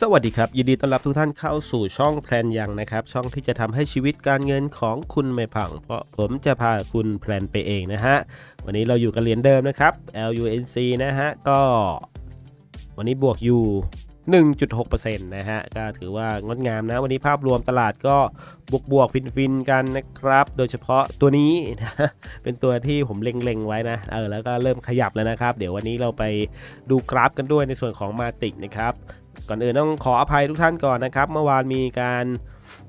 สวัสดีครับ ยินดีต้อนรับทุกท่านเข้าสู่ช่องแพลนยังนะครับ ช่องที่จะทำให้ชีวิตการเงินของคุณไม่พัง เพราะผมจะพาคุณแพลนไปเองนะฮะ วันนี้เราอยู่กับเหรียญเดิมนะครับ LUNC นะฮะ ก็ วันนี้บวกอยู่1.6%นะฮะ ก็ถือว่างดงามนะ วันนี้ภาพรวมตลาดก็บวกบวกฟินฟินๆกันนะครับ โดยเฉพาะตัวนี้นะ เป็นตัวที่ผมเล็งๆไว้นะ เออ แล้วก็เริ่มขยับแล้วนะครับ เดี๋ยววันนี้เราไปดูกราฟกันด้วยในส่วนของมาติกนะครับ ก่อนอื่นต้องขออภัยทุกท่านก่อนนะครับ เมื่อวานมีการ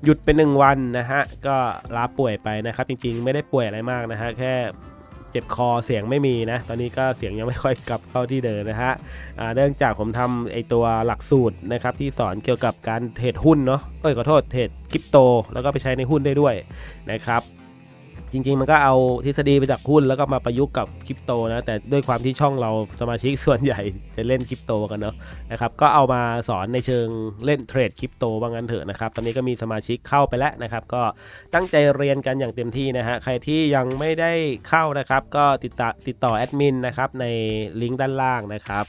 หยุดเป็น1วันนะฮะ ก็ลาป่วยไปนะครับ จริงๆ ไม่ได้ป่วยอะไรมากนะฮะ แค่เจ็บคอเสียงไม่มีนะ ตอนนี้ก็เสียงยังไม่ค่อยกลับเข้าที่เดิมนะฮะเนื่องจากผมทำไอตัวหลักสูตรนะครับที่สอนเกี่ยวกับการเทรดหุ้นเนาะเอ้ยขอโทษเทรดคริปโต แล้วก็ไปใช้ในหุ้นได้ด้วยนะครับ จริง ๆ มันก็เอาทฤษฎีไปจากหุ้นแล้วก็มาประยุกต์กับคริปโตนะแต่ด้วยความที่ช่องเราสมาชิกส่วนใหญ่จะเล่นคริปโตกันเนาะนะครับก็เอามาสอนในเชิงเล่นเทรดคริปโตว่างั้นเถอะนะครับตอนนี้ก็มีสมาชิกเข้าไปแล้วนะครับก็ตั้งใจเรียนกันอย่างเต็มที่นะฮะใครที่ยังไม่ได้เข้านะครับก็ติดต่อติดต่อแอดมินนะครับในลิงก์ด้านล่างนะครับ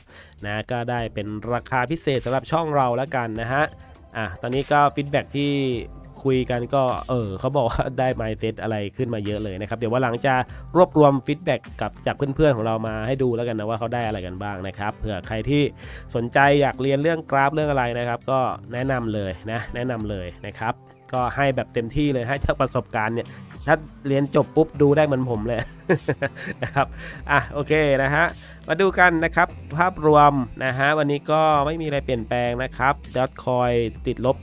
นะก็ได้เป็นราคาพิเศษสำหรับช่องเราแล้วกันนะฮะอะตอนนี้ก็ฟีดแบ็ที่ คุยกันก็เออเขาบอกว่าได้ mindset อะไรขึ้นมาเยอะเลยนะครับ เดี๋ยวว่าหลังจะรวบรวมฟีดแบ็กกับจากเพื่อนๆของเรามาให้ดูแล้วกันนะว่าเขาได้อะไรกันบ้างนะครับเผื่อใครที่สนใจอยากเรียนเรื่องกราฟเรื่องอะไรนะครับ ก็แนะนำเลยนะแนะนำเลยนะครับ ก็ให้แบบเต็มที่เลยให้จากประสบการณ์เนี่ยถ้าเรียนจบปุ๊บดูได้เหมือนผมเลยนะครับอะโอเคนะฮะมาดูกันนะครับภาพรวมนะฮะวันนี้ก็ไม่มีอะไรเปลี่ยนแปลงนะครับดอทคอยติดลบ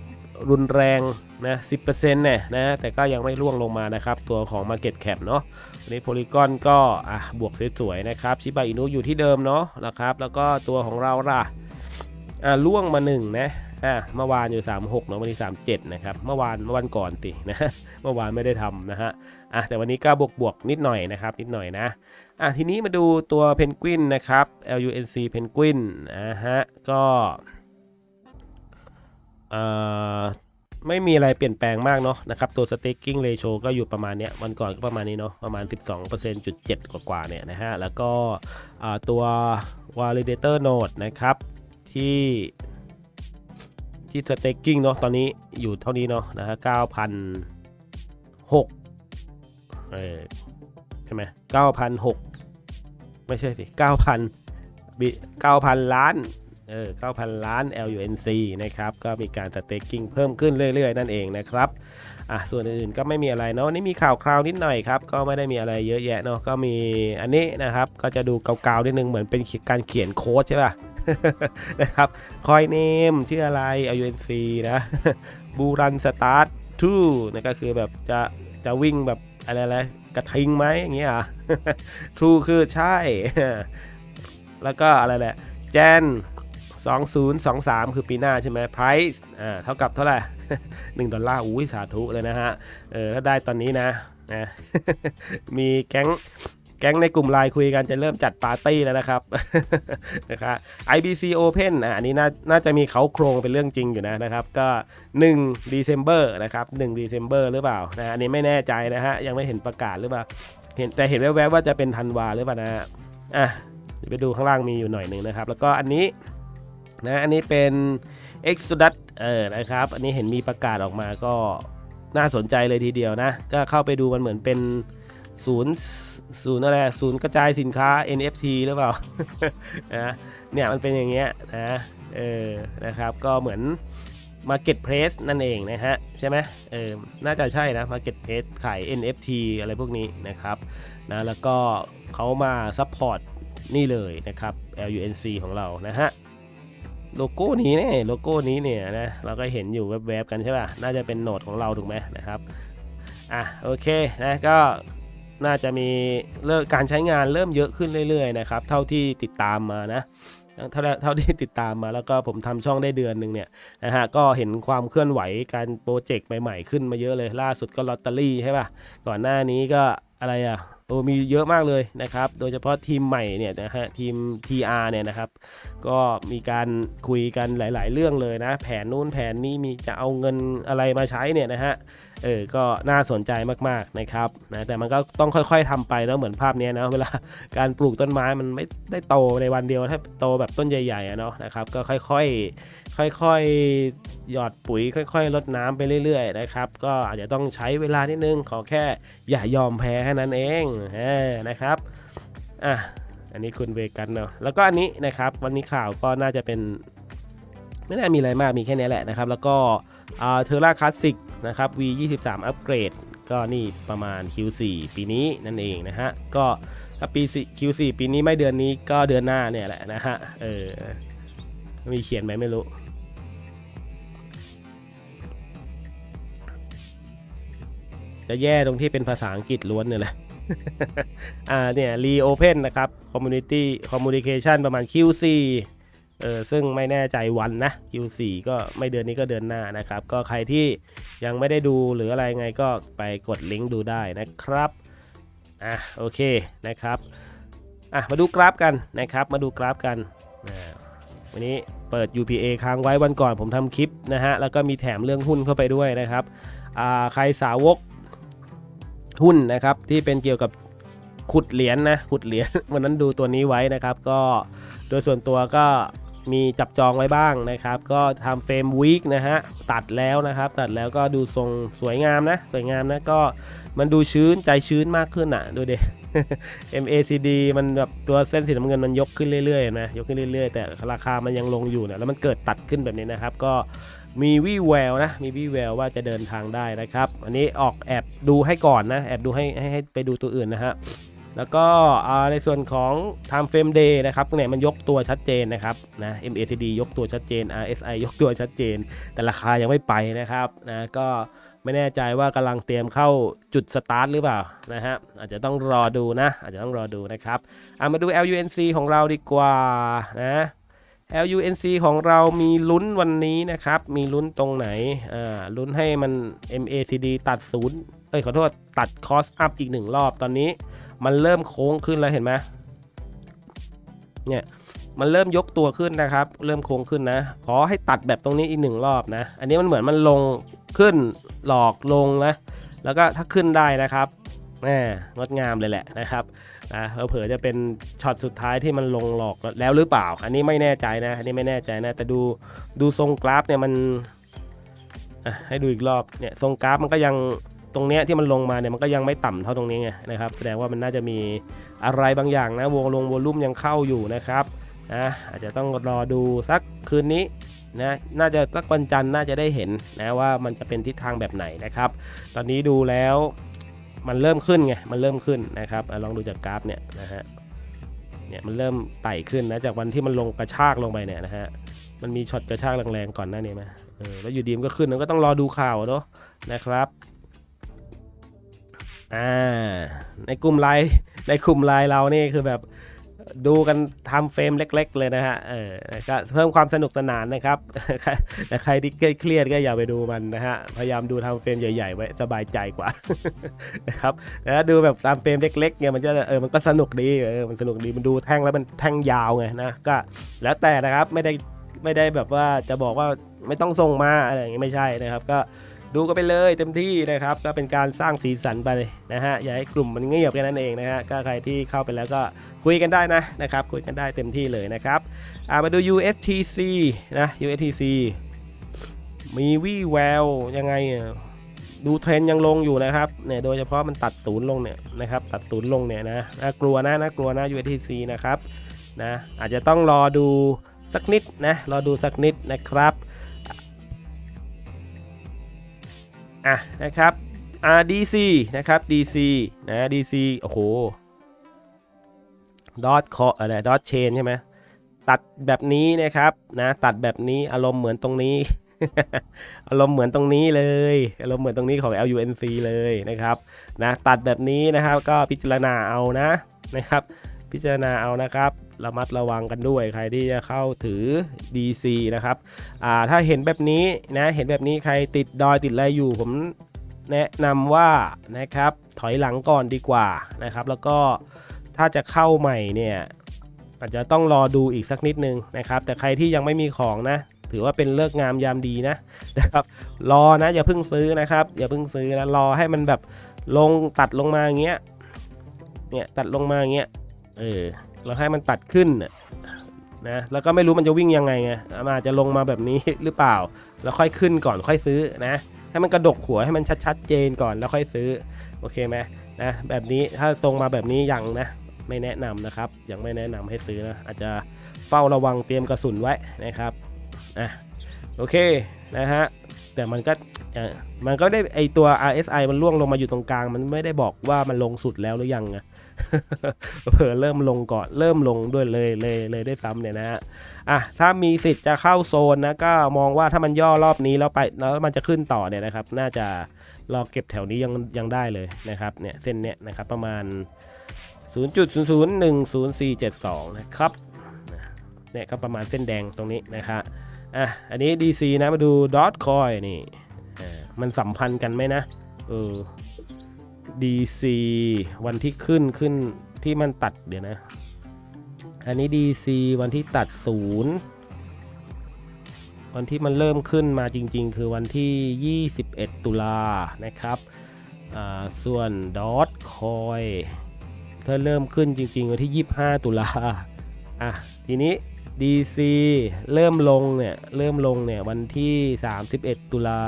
รุนแรงนะ10%เนี่ยนะแต่ก็ยังไม่ร่วงลงมานะครับ ตัวของ Market Cap เนาะวันนี้โพลีกอนก็อะบวกสวยๆนะครับชิบะอินุอยู่ที่เดิมเนาะนะครับแล้วก็ตัวของเราล่ะอะล่วงมา1นะอะเมื่อวานอยู่ 36เนาะวันนี้ 37 นะครับเมื่อวานเมื่อวันก่อนตินะเมื่อวานไม่ได้ทำนะฮะอะแต่วันนี้ก็บวกบวกๆนิดหน่อยนะครับนิดหน่อยนะอะทีนี้มาดูตัวเพนกวินนะครับ LUNC เพนกวินนะฮะก็ ไม่มีอะไรเปลี่ยนแปลงมากเนาะนะครับตัว staking ratio ก็อยู่ประมาณเนี้ยวันก่อนก็ประมาณนี้เนาะประมาณ 12%.7 กว่าๆเนี่ยนะฮะ แล้วก็ตัว validator node นะครับที่ที่ staking เนาะตอนนี้อยู่เท่านี้เนาะนะฮะ9,006เออใช่ไหมเก้าพันหกไม่ใช่สิเก้าพันบิเก้าพันล้าน เออเก้าพันล้าน LUNC นะครับ ก็มีการสเต็กกิ้งเพิ่มขึ้นเรื่อย ๆ นั่นเองนะครับ อะ ส่วนอื่นๆก็ไม่มีอะไรเนาะวันนี่มีข่าวคราวนิดหน่อยครับ ก็ไม่ได้มีอะไรเยอะแยะเนาะ ก็มีอันนี้นะครับ ก็จะดูเกาๆนิดนึง เหมือนเป็นการเขียนโค้ดใช่ป่ะ นะครับ คอยเนมชื่ออะไร LUNC นะบูรันสตาร์ททูนะก็คือแบบจะจะวิ่งแบบอะไรอะไรกระทิงไหมอย่างเงี้ยอะ True คือใช่ แล้วก็อะไรแหละ แจน 2023 คือปีหน้าใช่ไหม Price อ่าเท่ากับเท่าไหร่ 1 ดอลลาร์อุ้ยสาธุเลยนะฮะ เออถ้าได้ตอนนี้นะนะมีแก๊งแก๊งในกลุ่มไลน์คุยกันจะเริ่มจัดปาร์ตี้แล้วนะครับนะครับ IBC Open อะอันนี้น่าน่าจะมีเขาโครงเป็นเรื่องจริงอยู่นะนะครับก็1 December นะครับ1 December หรือเปล่านะอันนี้ไม่แน่ใจนะฮะยังไม่เห็นประกาศหรือเปล่าเห็นแต่เห็นแวบๆว่าจะเป็นธันวาหรือเปล่านะฮะอะเดี๋ยวไปดูข้างล่างมีอยู่หน่อยหนึ่งนะครับ แล้วก็อันนี้ นะอันนี้เป็น Exodus เออนะครับ อันนี้เห็นมีประกาศออกมาก็น่าสนใจเลยทีเดียวนะ ก็เข้าไปดูมันเหมือนเป็นศูนย์ศูนย์อะไรศูนย์กระจายสินค้า NFT หรือเปล่านะเนี่ยมันเป็นอย่างเงี้ยนะเออนะครับก็เหมือน Marketplace นั่นเองนะฮะ ใช่ไหมเออน่าจะใช่นะ Marketplace ขาย NFT อะไรพวกนี้นะครับนะแล้วก็เขามาซัพพอร์ตนี่เลยนะครับ LUNC ของเรานะฮะ โลโก้นี้เนี่ยโลโก้นี้เนี่ยนะเราก็เห็นอยู่แวบๆกันใช่ป่ะน่าจะเป็นโหนดของเราถูกไหมนะครับอะโอเคนะก็น่าจะมีเริ่มการใช้งานเริ่มเยอะขึ้นเรื่อยๆนะครับเท่าที่ติดตามมานะเท่าเท่าที่ติดตามมาแล้วก็ผมทำช่องได้เดือนหนึ่งเนี่ยนะฮะก็เห็นความเคลื่อนไหวการโปรเจกต์ใหม่ๆขึ้นมาเยอะเลยล่าสุดก็ลอตเตอรี่ใช่ป่ะก่อนหน้านี้ก็อะไรอะ โอ้มีเยอะมากเลยนะครับ โดยเฉพาะทีมใหม่เนี่ยนะฮะทีม TR เนี่ยนะครับ ก็มีการคุยกันหลาย ๆ เรื่องเลยนะ แผนนู้นแผนนี้มีจะเอาเงินอะไรมาใช้เนี่ยนะฮะเออ ก็น่าสนใจมากๆนะครับนะแต่มันก็ต้องค่อยๆทำไปแล้วเหมือนภาพนี้นะเวลาการปลูกต้นไม้มันไม่ได้โตในวันเดียวถ้าโตแบบต้นใหญ่ๆเนาะนะครับก็ค่อยๆค่อยๆหยอดปุ๋ยค่อยๆลดน้ำไปเรื่อยๆนะครับก็อาจจะต้องใช้เวลานิดนึงขอแค่อย่ายอมแพ้แค่นั้นเองเออนะครับอะอันนี้คุณเวกันเนาะแล้วก็อันนี้นะครับวันนี้ข่าวก็น่าจะเป็นไม่น่ามีอะไรมากมีแค่นี้แหละนะครับ แล้วก็ เทอร่าคลาสสิกนะครับ V 2 3 อัปเกรดก็นี่ประมาณ Q4 ปีนี้นั่นเองนะฮะ ก็ถ้าปี Q4 ปีนี้ไม่เดือนนี้ก็เดือนหน้าเนี่ยแหละนะฮะ เออ มีเขียนไหมไม่รู้จะแย่ตรงที่เป็นภาษาอังกฤษล้วนเนี่ยแหละ อ่าเนี่ย reopen นะครับ community communication ประมาณ Q4 เออซึ่งไม่แน่ใจวันนะ Q4 ก็ไม่เดือนนี้ก็เดือนหน้านะครับ ก็ใครที่ยังไม่ได้ดูหรืออะไรไงก็ไปกดลิงก์ดูได้นะครับอะโอเคนะครับอะมาดูกราฟกันนะครับมาดูกราฟกันวันนี้เปิด UPA ค้างไว้วันก่อนผมทำคลิปนะฮะแล้วก็มีแถมเรื่องหุ้นเข้าไปด้วยนะครับอ่าใครสาวกหุ้นนะครับที่เป็นเกี่ยวกับขุดเหรียญนะขุดเหรียญวันนั้นดูตัวนี้ไว้นะครับ ก็โดยส่วนตัวก็ มีจับจองไว้บ้างนะครับ ก็ทำเฟรมวีคนะฮะ ตัดแล้วนะครับ ตัดแล้วก็ดูทรงสวยงามนะ สวยงามนะ ก็มันดูชื้นใจชื้นมากขึ้นอะ ดูเดิ MACD มันแบบตัวเส้นสีน้ำเงินมันยกขึ้นเรื่อยๆนะยกขึ้นเรื่อยๆ แต่ราคามันยังลงอยู่นี่ยแล้วมันเกิดตัดขึ้นแบบนี้นะครับ ก็มีวี่แววนะ มีวี่แววว่าจะเดินทางได้นะครับ อันนี้ออกแอบดูให้ก่อนนะ แอบดูให้ให้ให้ไปดูตัวอื่นนะฮะ แล้วก็ในส่วนของ time frame day นะครับเนี่ยมันยกตัวชัดเจนนะครับนะ MACD ยกตัวชัดเจน RSI ยกตัวชัดเจน แต่ราคายังไม่ไปนะครับนะก็ไม่แน่ใจว่ากำลังเตรียมเข้าจุดสตาร์ทหรือเปล่านะฮะอาจจะต้องรอดูนะ อาจจะต้องรอดูนะครับามาดู LUNC ของเราดีกว่านะ LUNC ของเรามีลุ้นวันนี้นะครับ มีลุ้นตรงไหน อ่า ลุ้นให้มัน MACD ตัดศูนย์เอ้ย ขอโทษ ตัดคอสอัพอีกหนึ่งรอบ ตอนนี้มันเริ่มโค้งขึ้นแล้วเห็นไหมเนี่ย มันเริ่มยกตัวขึ้นนะครับ เริ่มโค้งขึ้นนะ ขอให้ตัดแบบตรงนี้อีกหนึ่งรอบนะ อันนี้มันเหมือนมันลงขึ้นหลอกลงนะ แล้วก็ถ้าขึ้นได้นะครับ งดงามเลยแหละนะครับนะเผลอจะเป็นช็อตสุดท้ายที่มันลงหลอกแล้วหรือเปล่า อันนี้ไม่แน่ใจนะ อันนี้ไม่แน่ใจนะ แต่ดูดูทรงกราฟเนี่ยมันให้ดูอีกรอบเนี่ยทรงกราฟมันก็ยังตรงเนี้ยที่มันลงมาเนี่ยมันก็ยังไม่ต่ำเท่าตรงนี้ไงนะครับแสดงว่ามันน่าจะมีอะไรบางอย่างนะวงลงวอลุ่มยังเข้าอยู่นะครับนะอาจจะต้องรอดูสักคืนนี้นะน่าจะสักวันจันทร์น่าจะได้เห็นนะว่ามันจะเป็นทิศทางแบบไหนนะครับ ตอนนี้ดูแล้ว มันเริ่มขึ้นไงมันเริ่มขึ้นนะครับลองดูจากกราฟเนี่ยนะฮะเนี่ยมันเริ่มไต่ขึ้นนะจากวันที่มันลงกระชากลงไปเนี่ยนะฮะมันมีช็อตกระชากแรงๆก่อนหน้านี้ไหมเออแล้วอยู่ดีมก็ขึ้นมันก็ต้องรอดูข่าวเนาะนะครับอ่าในกลุ่มไลน์ในกลุ่มไลน์เรานี่คือแบบ ดูกันทำเฟรมเล็ก ๆ เลยนะฮะเออก็เพิ่มความสนุกสนานนะครับแต่ใครที่เครียดก็อย่าไปดูมันนะฮะ พยายามดูทำเฟรมใหญ่ ๆ ไว้สบายใจกว่านะครับแต่ถ้าดูแบบตามเฟรมเล็กๆเนี่ยมันจะเออมันก็สนุกดีเออมันสนุกดีมันดูแท่งแล้วมันแท่งยาวไงนะก็แล้วแต่นะครับไม่ได้ไม่ได้แบบว่าจะบอกว่าไม่ต้องส่งมาอะไรอย่างงี้ไม่ใช่นะครับก็ ดูกันไปเลยเต็มที่นะครับก็เป็นการสร้างสีสันไปนะฮะอย่าให้กลุ่มมันเงียบแค่นั้นเองนะฮะก็ใครที่เข้าไปแล้วก็คุยกันได้นะนะครับคุยกันได้เต็มที่เลยนะครับามาดู USTC นะ USTC มีวี่แววยังไงดูเทรนยังลงอยู่นะครับเนี่ยโดยเฉพาะมันตัดศูนย์ลงเนี่ยนะครับตัดศูนย์ลงเนี่ยนะน่ากลัวนะน่ากลัวนะ USTC นะครับนะอาจจะต้องรอดูสักนิดนะรอดูสักนิดนะครับ อะนะครับ RDC นะครับ DC นะ DC โอ้โหดอทคออะไรดอทเชนใช่ไหมตัดแบบนี้นะครับนะตัดแบบนี้อารมณ์เหมือนตรงนี้ อารมณ์เหมือนตรงนี้เลยอารมณ์เหมือนตรงนี้ของ LUNC เลยนะครับนะตัดแบบนี้นะครับก็พิจารณาเอานะนะครับ พิจารณาเอานะครับระมัดระวังกันด้วยใครที่จะเข้าถือ DC นะครับถ้าเห็นแบบนี้นะเห็นแบบนี้ใครติดดอยติดอะไรอยู่ผมแนะนำว่านะครับถอยหลังก่อนดีกว่านะครับ แล้วก็ถ้าจะเข้าใหม่เนี่ยอาจจะต้องรอดูอีกสักนิดนึงนะครับ แต่ใครที่ยังไม่มีของนะ ถือว่าเป็นเลิกงามยามดีนะนะครับรอนะอย่าเพิ่งซื้อนะครับ อย่าเพิ่งซื้อนะรอให้มันแบบลงตัดลงมาอย่างเงี้ยเนี่ยตัดลงมาอย่างเงี้ย เออเราให้มันตัดขึ้นนะแล้วก็ไม่รู้มันจะวิ่งยังไงไงมันอาจจะลงมาแบบนี้หรือเปล่า แล้วค่อยขึ้นก่อนค่อยซื้อนะให้มันกระดกหัวให้มันชัดๆเจนก่อนแล้วค่อยซื้อโอเคไหมนะแบบนี้ถ้าทรงมาแบบนี้ยังนะไม่แนะนำนะครับ ยังไม่แนะนำให้ซื้อนะอาจจะเฝ้าระวังเตรียมกระสุนไว้นะครับอะโอเคนะฮะแต่มันก็มันก็ได้ไอตัว RSI มันล่วงลงมาอยู่ตรงกลาง มันไม่ได้บอกว่ามันลงสุดแล้วหรือยังไง เผลอเริ่มลงก่อนเริ่มลงด้วยเลยเลยเลยได้วยซ้ำเนี่ยนะฮะอะถ้ามีสิทธิ์จะเข้าโซนนะก็มองว่าถ้ามันย่อรอบนี้แล้วไปแล้วมันจะขึ้นต่อเนี่ยนะครับ น่าจะรอเก็บแถวนี้ยังยังได้เลยนะครับเนี่ยเส้นเนี้ยนะครับประมาณ 0.001.0472 นะครับเนี่ยก็ประมาณเส้นแดงตรงนี้นะครับอะอันนี้ DC นะมาดู dot coin นี่อ่ามันสัมพันธ์กันไหมนะเออ DC วันที่ขึ้นขึ้นที่มันตัดเดี๋ยวนะ อันนี้ DC วันที่ตัดศูนย์วันที่มันเริ่มขึ้นมาจริง ๆ คือวันที่ 21 ตุลานะครับอ่าส่วน dot coin ถ้าเริ่มขึ้นจริง ๆ วันที่ 25 ตุลาอะทีนี้ DC เริ่มลงเนี่ย เริ่มลงเนี่ย วันที่ 31 ตุลา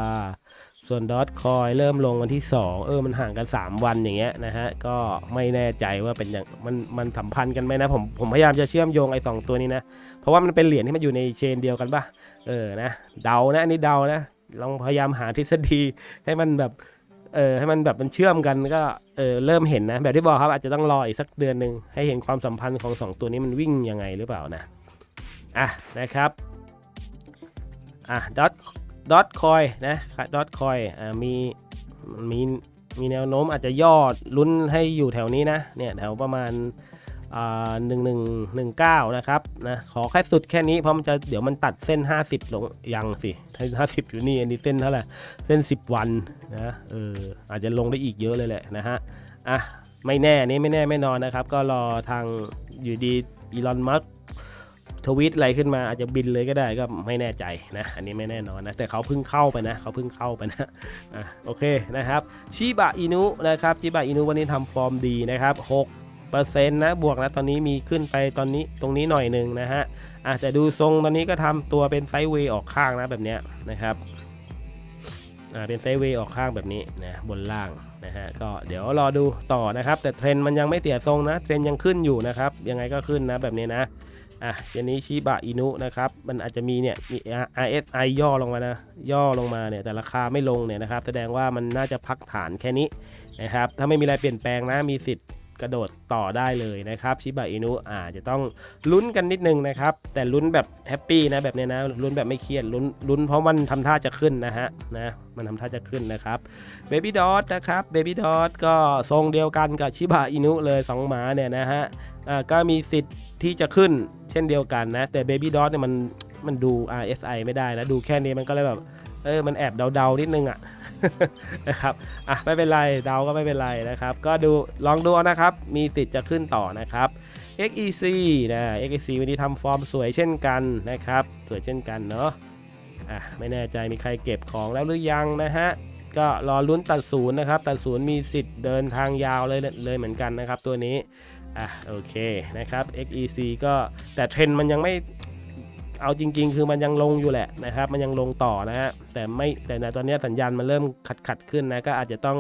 ส่วน Dot Coin เริ่มลงวันที่ 2 เออมันห่างกัน 3 วันอย่างเงี้ยนะฮะ ก็ไม่แน่ใจว่าเป็นอย่างมันมันสัมพันธ์กันไหมนะ ผมผมพยายามจะเชื่อมโยงไอ้สองตัวนี้นะ เพราะว่ามันเป็นเหรียญที่มันอยู่ในเชนเดียวกันป่ะ เออนะเดานะอันนี้เดานะลองพยายามหาทฤษฎีให้มันแบบเออให้มันแบบมันเชื่อมกันก็เออเริ่มเห็นนะ แบบที่บอกครับอาจจะต้องรออีกสักเดือนหนึ่งให้เห็นความสัมพันธ์ของสองตัวนี้มันวิ่งยังไงหรือเปล่านะอะนะครับอะดอท ดอทคอยนะดอทคอยมีมีมีแนวโน้มอาจจะยอดลุ้นให้อยู่แถวนี้นะเนี่ยแถวประมาณอ่าหนึ่งหนึ่งหนึ่งเก้านะครับนะขอแค่สุดแค่นี้เพราะมันจะเดี๋ยวมันตัดเส้น 50 ลงยังสิห้าสิบอยู่นี่อันนี้เส้นเท่าไหร่เส้น 10 วันนะเอออาจจะลงได้อีกเยอะเลยแหละนะฮะอะไม่แน่นี่ไม่แน่ไม่นอนนะครับ ก็รอทางอยู่ดีอีลอนมัส ทวิตอะไรขึ้นมาอาจจะบินเลยก็ได้ก็ไม่แน่ใจนะ อันนี้ไม่แน่นอนนะ แต่เขาเพิ่งเข้าไปนะ เขาเพิ่งเข้าไปนะอะโอเคนะครับชิบะอินุนะครับชิบะอินุวันนี้ทำฟอร์มดีนะครับ6เปอร์เซ็นต์นะบวกนะตอนนี้มีขึ้นไปตอนนี้ตรงนี้หน่อยหนึ่งนะฮะอะแต่ดูทรงตอนนี้ก็ทำตัวเป็นไซด์เวย์ออกข้างนะแบบเนี้ยนะครับอ่าเป็นไซด์เวย์ออกข้างแบบนี้นะบนล่าง นะฮะก็เดี๋ยวรอดูต่อนะครับ แต่เทรนด์มันยังไม่เสียทรงนะเทรนด์ยังขึ้นอยู่นะครับ ยังไงก็ขึ้นนะแบบนี้นะอะเชนนี้ชิบะอินุนะครับ มันอาจจะมีเนี่ยมี RSI ย่อลงมานะ ย่อลงมาเนี่ย แต่ราคาไม่ลงเนี่ยนะครับ แสดงว่ามันน่าจะพักฐานแค่นี้นะครับ ถ้าไม่มีอะไรเปลี่ยนแปลงนะ มีสิทธิ์ กระโดดต่อได้เลยนะครับชิบะอินุอาจจะต้องลุ้นกันนิดนึงนะครับ แต่ลุ้นแบบแฮปปี้นะแบบเนี้ยนะลุ้นแบบไม่เครียดลุ้นลุ้นเพราะมันทำท่าจะขึ้นนะฮะนะมันทำท่าจะขึ้นนะครับเบบี้ดอ t นะครับเบบี้ดอ t ก็ทรงเดียวกันกับชิบะอินุเลยสองหมาเนี่ยนะฮะก็มีสิทธิ์ที่จะขึ้นเช่นเดียวกันนะ แต่เบบี้ดอ t เนี่ยมันมันดู RSI ไม่ได้นะ ดูแค่นี้มันก็เลยแบบ เออมันแอบเดาๆนิดนึงอะนะครับอะไม่เป็นไรเดาก็ไม่เป็นไรนะครับ ก็ดูลองดูนะครับ มีสิทธิ์จะขึ้นต่อนะครับ XEC นะ XEC วันนี้ทำฟอร์มสวยเช่นกันนะครับ สวยเช่นกันเนาะอะไม่แน่ใจมีใครเก็บของแล้วหรือยังนะฮะก็รอลุ้นตัดศูนย์นะครับ ตัดศูนย์มีสิทธิ์เดินทางยาวเลยเลยเหมือนกันนะครับตัวนี้อะโอเคนะครับ XEC ก็แต่เทรนมันยังไม่ เอาจริง ๆ คือมันยังลงอยู่แหละนะครับ มันยังลงต่อนะฮะแต่ไม่แต่ในตอนนี้สัญญาณมันเริ่มขัดขัดขึ้นนะก็อาจจะต้อง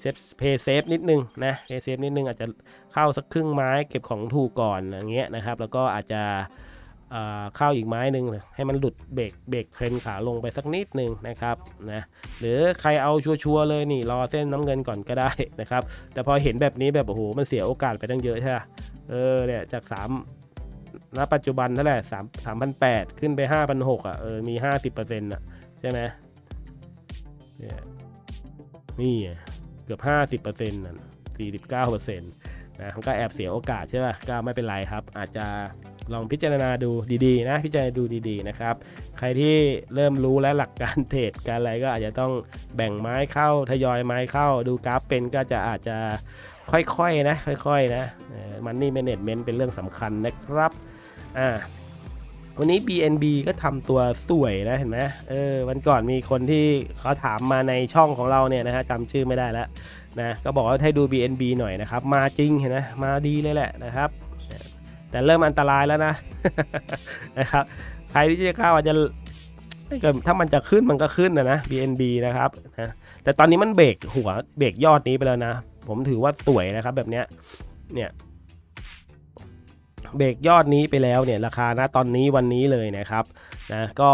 เซฟเพย์เซฟนิดนึงนะเพย์เซฟนิดนึงอาจจะเข้าสักครึ่งไม้เก็บของถูกก่อนอย่างเงี้ยนะครับ แล้วก็อาจจะเข้าอีกไม้หนึ่งให้มันหลุดเบรกเบรกเทรนขาลงไปสักนิดนึงนะครับนะหรือใครเอาชัวร์เลยนี่รอเส้นน้ำเงินก่อนก็ได้นะครับ แต่พอเห็นแบบนี้แบบโอ้โหมันเสียโอกาสไปตั้งเยอะใช่ไหมเออเนี่ยจาก 3 ณปัจจุบันเท่าไหร่สามสามพันแปดขึ้นไปห้าพันหกอะเออมีห้าสิบเปอร์เซ็นต์อะใช่ไหมเนี่ยนี่เกือบห้าสิบเปอร์เซ็นต์่ะสี่สิบเก้าเปอร์เซ็นต์นะมันก็แอบเสียโอกาสใช่ป่ะก็ไม่เป็นไรครับ อาจจะลองพิจารณาดูดีๆ นะ พิจารณาดูดีๆนะครับ ใครที่เริ่มรู้และหลักการเทรดการอะไรก็อาจจะต้องแบ่งไม้เข้าทยอยไม้เข้า ดูกราฟเป็นก็จะอาจจะค่อยๆนะ ค่อยๆนะมันนี่แมネจเมนต์เป็นเรื่องสำคัญนะครับ อ่าวันนี้ BNB ก็ทำตัวสวยนะเห็นไหมเออวันก่อนมีคนที่เขาถามมาในช่องของเราเนี่ยนะฮะจำชื่อไม่ได้แล้วนะก็บอกว่าให้ดู BNB หน่อยนะครับ มาจริงเห็นไหมมาดีเลยแหละนะครับ แต่เริ่มอันตรายแล้วนะนะครับใครที่จะเข้าอาจจะถ้าถ้ามันจะขึ้นมันก็ขึ้นนะนะ BNB นะครับนะแต่ตอนนี้มันเบรกหัวเบรกยอดนี้ไปแล้วนะ ผมถือว่าสวยนะครับแบบเนี้ยเนี่ย เบรกยอดนี้ไปแล้วเนี่ยราคานะตอนนี้วันนี้เลยนะครับนะก็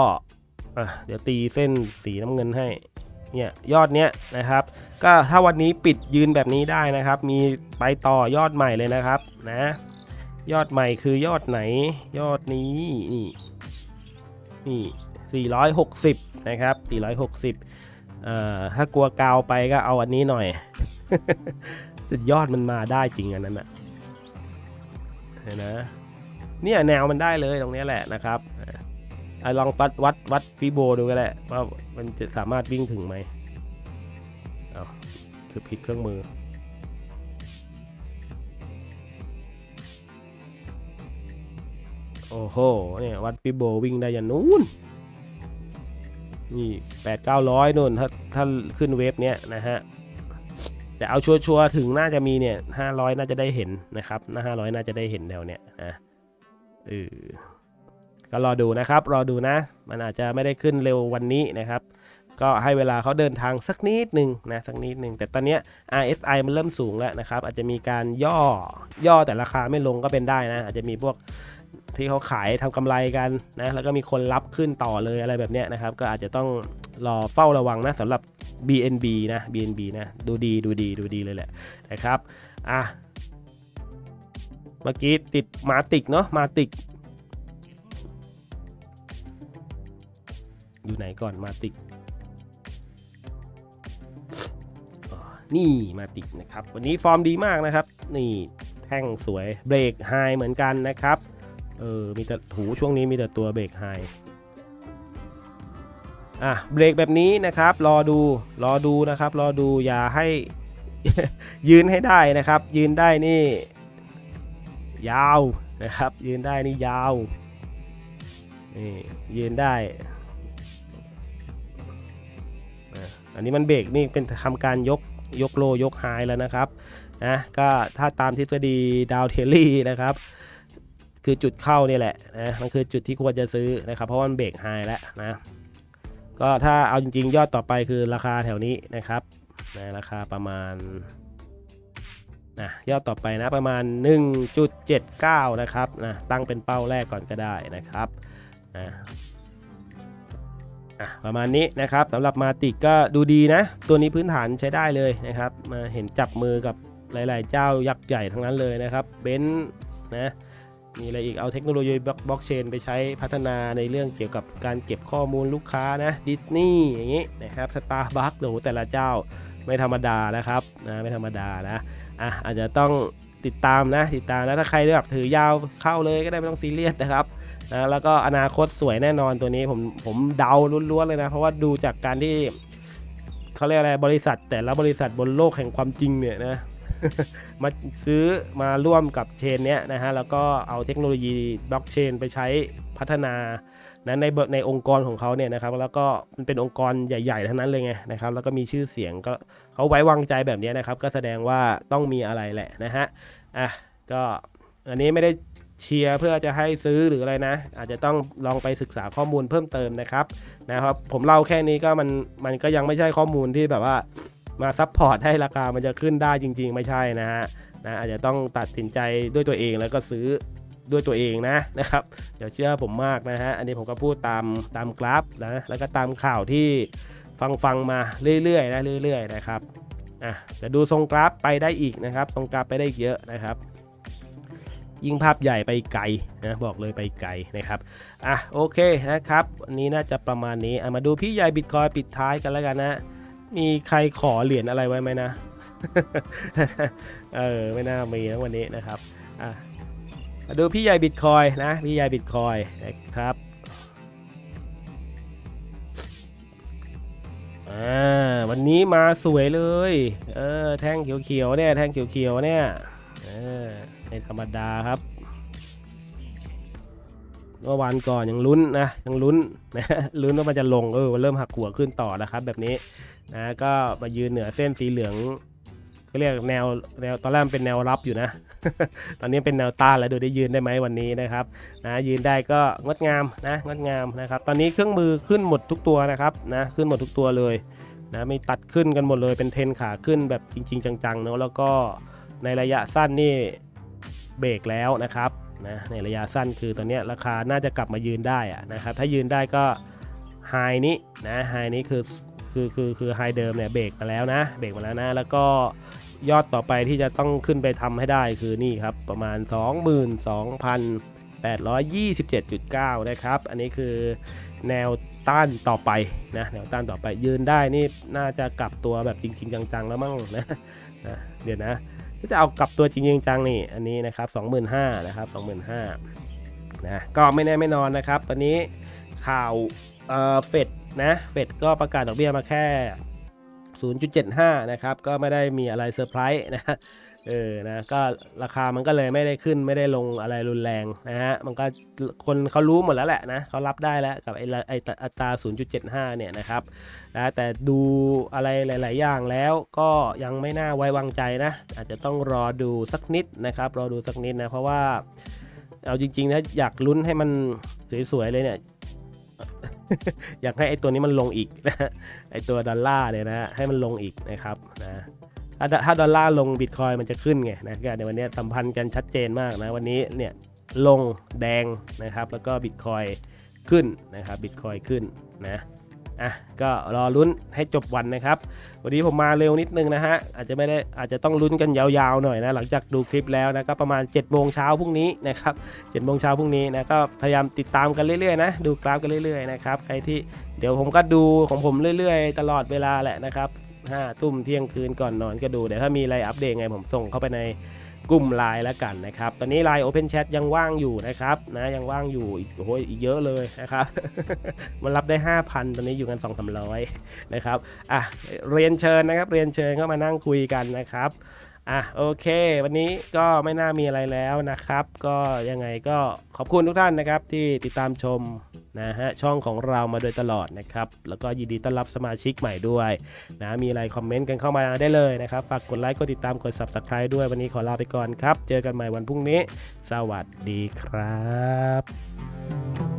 เดี๋ยวตีเส้นสีน้ำเงินให้เนี่ยยอดเนี้ยนะครับ ก็ถ้าวันนี้ปิดยืนแบบนี้ได้นะครับ มีไปต่อยอดใหม่เลยนะครับนะยอดใหม่คือยอดไหน ยอดนี้นี่นี่ 460 นะครับ 460เอ่อถ้ากลัวกาวไปก็เอาอันนี้หน่อยแต่ยอดมันมาได้จริงอันนั้นอะ เห็นนะเนี่ยแนวมันได้เลยตรงนี้แหละนะครับอลองวัดวัดวัดฟิโบดูก็ได้ว่ามันจะสามารถวิ่งถึงไหมเอาคือผิดเครื่องมือ โอ้โหเนี่ยวัดฟิโบวิ่งได้ยันนู้นนี่แปดเก้าร้อยนู่นถ้าถ้าขึ้นเวฟเนี้ยนะฮะ แต่เอาชัวร์ๆถึงน่าจะมีเนี่ยห้าร้อยน่าจะได้เห็นนะครับน่าห้าร้อยน่าจะได้เห็นแนวเนี้ยนะเออก็รอดูนะครับ รอดูนะ มันอาจจะไม่ได้ขึ้นเร็ววันนี้นะครับ ก็ให้เวลาเขาเดินทางสักนิดหนึ่งนะสักนิดหนึ่งแต่ตอนนี้ RSI มันเริ่มสูงแล้วนะครับ อาจจะมีการย่อย่อแต่ราคาไม่ลงก็เป็นได้นะ อาจจะมีพวกที่เขาขายทำกำไรกันนะแล้วก็มีคนรับขึ้นต่อเลยอะไรแบบเนี้ยนะครับ ก็อาจจะต้อง รอเฝ้าระวังนะสำหรับ BNB นะ BNB นะดูดีดูดีดูดีเลยแหละนะครับอะเมื่อกี้ติดมาติกเนาะมาติกอยู่ไหนก่อนมาติกนี่มาติกนะครับ วันนี้ฟอร์มดีมากนะครับ นี่แท่งสวยเบรกไฮเหมือนกันนะครับ เออมีแต่ถูช่วงนี้มีแต่ตัวเบรกไฮ อะเบรกแบบนี้นะครับ รอดูรอดูนะครับ รอดูอย่าให้ยืนให้ได้นะครับ ยืนได้นี่ ยาวนะครับ ยืนได้นี่ยาวนี่ยืนได้อันนี้มันเบรกนี่เป็นทำการยกยกโลยกไฮแล้วนะครับนะก็ถ้าตามทฤษฎีดาวเทลลี่นะครับ คือจุดเข้านี่แหละนะมันคือจุดที่ควรจะซื้อนะครับ เพราะว่ามันเบรกไฮแล้วนะ ก็ถ้าเอาจริง ๆ ยอดต่อไปคือราคาแถวนี้นะครับนะราคาประมาณนะยอดต่อไปนะประมาณ 1.79 นะครับนะตั้งเป็นเป้าแรกก่อนก็ได้นะครับนะอะประมาณนี้นะครับสำหรับมาติกก็ดูดีนะ ตัวนี้พื้นฐานใช้ได้เลยนะครับมาเห็นจับมือกับหลาย ๆ เจ้ายักษ์ใหญ่ทั้งนั้นเลยนะครับเบนซ์นะ มีอะไรอีกเอาเทคโนโลยีบล็อกเชนไปใช้พัฒนาในเรื่องเกี่ยวกับการเก็บข้อมูลลูกค้านะดิสนีย์อย่างนี้นะครับสตาร์บัคโหแต่ละเจ้าไม่ธรรมดานะครับนะไม่ธรรมดานะอะอาจจะต้องติดตามนะติดตามนะถ้าใครแบบถือยาวเข้าเลยก็ได้ไม่ต้องซีเรียสนะครับนะแล้วก็อนาคตสวยแน่นอนตัวนี้ผมผมเดาล้วนๆเลยนะ เพราะว่าดูจากการที่เขาเรียกอะไรบริษัทแต่ละบริษัทบนโลกแห่งความจริงเนี่ยนะ มาซื้อมาร่วมกับเชนเนี้ยนะฮะแล้วก็เอาเทคโนโลยีบล็อกเชนไปใช้พัฒนานะในในองค์กรของเขาเนี่ยนะครับแล้วก็มันเป็นองค์กรใหญ่ๆทั้งนั้นเลยไงนะครับแล้วก็มีชื่อเสียงก็เขาไว้วางใจแบบนี้นะครับ ก็แสดงว่าต้องมีอะไรแหละนะฮะอะก็อันนี้ไม่ได้เชียร์เพื่อจะให้ซื้อหรืออะไรนะ อาจจะต้องลองไปศึกษาข้อมูลเพิ่มเติมนะครับนะครับ ผมเล่าแค่นี้ก็มันมันก็ยังไม่ใช่ข้อมูลที่แบบว่า มาซัพพอร์ตให้ราคามันจะขึ้นได้จริง ๆ ไม่ใช่นะฮะนะอาจจะต้องตัดสินใจด้วยตัวเองแล้วก็ซื้อด้วยตัวเองนะนะครับเดี๋ยวเชื่อผมมากนะฮะอันนี้ผมก็พูดตามตามกราฟนะแล้วก็ตามข่าวที่ฟังฟังมาเรื่อยๆนะเรื่อยๆนะครับอะจะดูทรงกราฟไปได้อีกนะครับทรงกราฟไปได้อีกเยอะนะครับยิ่งภาพใหญ่ไปไกลนะบอกเลยไปไกลนะครับอะโอเคนะครับวันนี้น่าจะประมาณนี้อะมาดูพี่ใหญ่บิตคอยปิดท้ายกันแล้วกันนะ มีใครขอเหรียญอะไรไว้ไหมนะ เออไม่น่ามีนะวันนี้นะครับอะมาดูพี่ใหญ่บิตคอยนะ พี่ใหญ่บิตคอยนะครับอ่าวันนี้มาสวยเลยเออแท่งเขียวๆเนี่ยแท่งเขียวๆเนี่ยเออไม่ธรรมดาครับ เมื่อวานก่อนยังลุ้นนะยังลุ้นนะลุ้นว่ามันจะลงเออมันเริ่มหักหัวขึ้นต่อแล้วครับ แบบนี้นะก็มายืนเหนือเส้นสีเหลืองเขาเรียกแนวแนวตอนแรกมันเป็นแนวรับอยู่นะ ตอนนี้เป็นแนวต้านแล้วดูได้ยืนได้ไหมวันนี้นะครับนะยืนได้ก็งดงามนะงดงามนะครับ ตอนนี้เครื่องมือขึ้นหมดทุกตัวนะครับนะขึ้นหมดทุกตัวเลยนะมีตัดขึ้นกันหมดเลยเป็นเทนขาขึ้นแบบจริง ๆ จังๆเนอะแล้วก็ในระยะสั้นนี่เบรกแล้วนะครับ นะในระยะสั้นคือตอนนี้ราคาน่าจะกลับมายืนได้อะนะครับถ้ายืนได้ก็ไฮนี้นะไฮนี้คือคือคือคือไฮเดิมเนี่ยเบรกมาแล้วนะเบรกมาแล้วนะแล้วก็ยอดต่อไปที่จะต้องขึ้นไปทำให้ได้คือนี่ครับประมาณ 22,827.9 นะครับ อันนี้คือแนวต้านต่อไปนะแนวต้านต่อไปยืนได้นี่น่าจะกลับตัวแบบจริง ๆ จังๆ แล้วมั้งนะนะเดี๋ยวนะ ก็จะเอากลับตัวจริงจังนี่อันนี้นะครับ25,000นะครับ25,000นะก็ไม่แน่ไม่นอนนะครับ ตอนนี้ข่าวเอ่อเฟดนะเฟดก็ประกาศดอกเบี้ยมาแค่ 0.75 นะครับ ก็ไม่ได้มีอะไรเซอร์ไพรส์นะ เออนะก็ราคามันก็เลยไม่ได้ขึ้นไม่ได้ลงอะไรรุนแรงนะฮะมันก็คนเขารู้หมดแล้วแหละนะเขารับได้แล้วกับไอ้ไอ้อัตรา 0.75 เนี่ยนะครับนะแต่ดูอะไรหลาย ๆ อย่างแล้วก็ยังไม่น่าไว้วางใจนะ อาจจะต้องรอดูสักนิดนะครับ รอดูสักนิดนะ เพราะว่าเอาจริง ๆ ถ้าอยากลุ้นให้มันสวย ๆ เลยเนี่ยอยากให้ไอ้ตัวนี้มันลงอีกนะไอตัวดอลลาร์เนี่ยนะฮะให้มันลงอีกนะครับนะ ถ้าดอลลาร์ลงบิตคอยมันจะขึ้นไงนะก็ในวันนี้สัมพันธ์กันชัดเจนมากนะ วันนี้เนี่ยลงแดงนะครับ แล้วก็บิตคอยขึ้นนะครับบิตคอยขึ้นนะอะก็รอลุ้นให้จบวันนะครับ วันนี้ผมมาเร็วนิดนึงนะฮะอาจจะไม่ได้อาจจะต้องลุ้นกันยาวๆหน่อยนะหลังจากดูคลิปแล้วนะก็ประมาณ7จ็ดโมงเช้าพรุ่งนี้นะครับเจ็ดโมงเช้าพรุ่งนี้นะก็พยายามติดตามกันเรื่อยๆนะดูกราฟกันเรื่อยๆนะครับใครที่เดี๋ยวผมก็ดูของผมเรื่อยๆ ตลอดเวลาแหละนะครับ ห้าทุ่มเที่ยงคืนก่อนนอนก็ดูเดี๋ยวถ้ามีอะไรอัปเดตไงผมส่งเข้าไปในกลุ่มไลน์แล้วกันนะครับ ตอนนี้ไลน์ Open Chat ยังว่างอยู่นะครับนะยังว่างอยู่อีกโอ้ยอีกเยอะเลยนะครับ มันรับได้ 5,000 ตอนนี้อยู่กัน 2 3 0 0 นะครับอะเรียนเชิญนะครับ เรียนเชิญเข้ามานั่งคุยกันนะครับ อะโอเค วันนี้ก็ไม่น่ามีอะไรแล้วนะครับ ก็ยังไงก็ขอบคุณทุกท่านนะครับที่ติดตามชมนะฮะช่องของเรามาโดยตลอดนะครับ แล้วก็ยินดีต้อนรับสมาชิกใหม่ด้วยนะมีอะไรคอมเมนต์กันเข้ามาได้เลยนะครับ ฝากกดไลค์กดติดตามกด Subscribe ด้วยวันนี้ขอลาไปก่อนครับ เจอกันใหม่วันพรุ่งนี้ สวัสดีครับ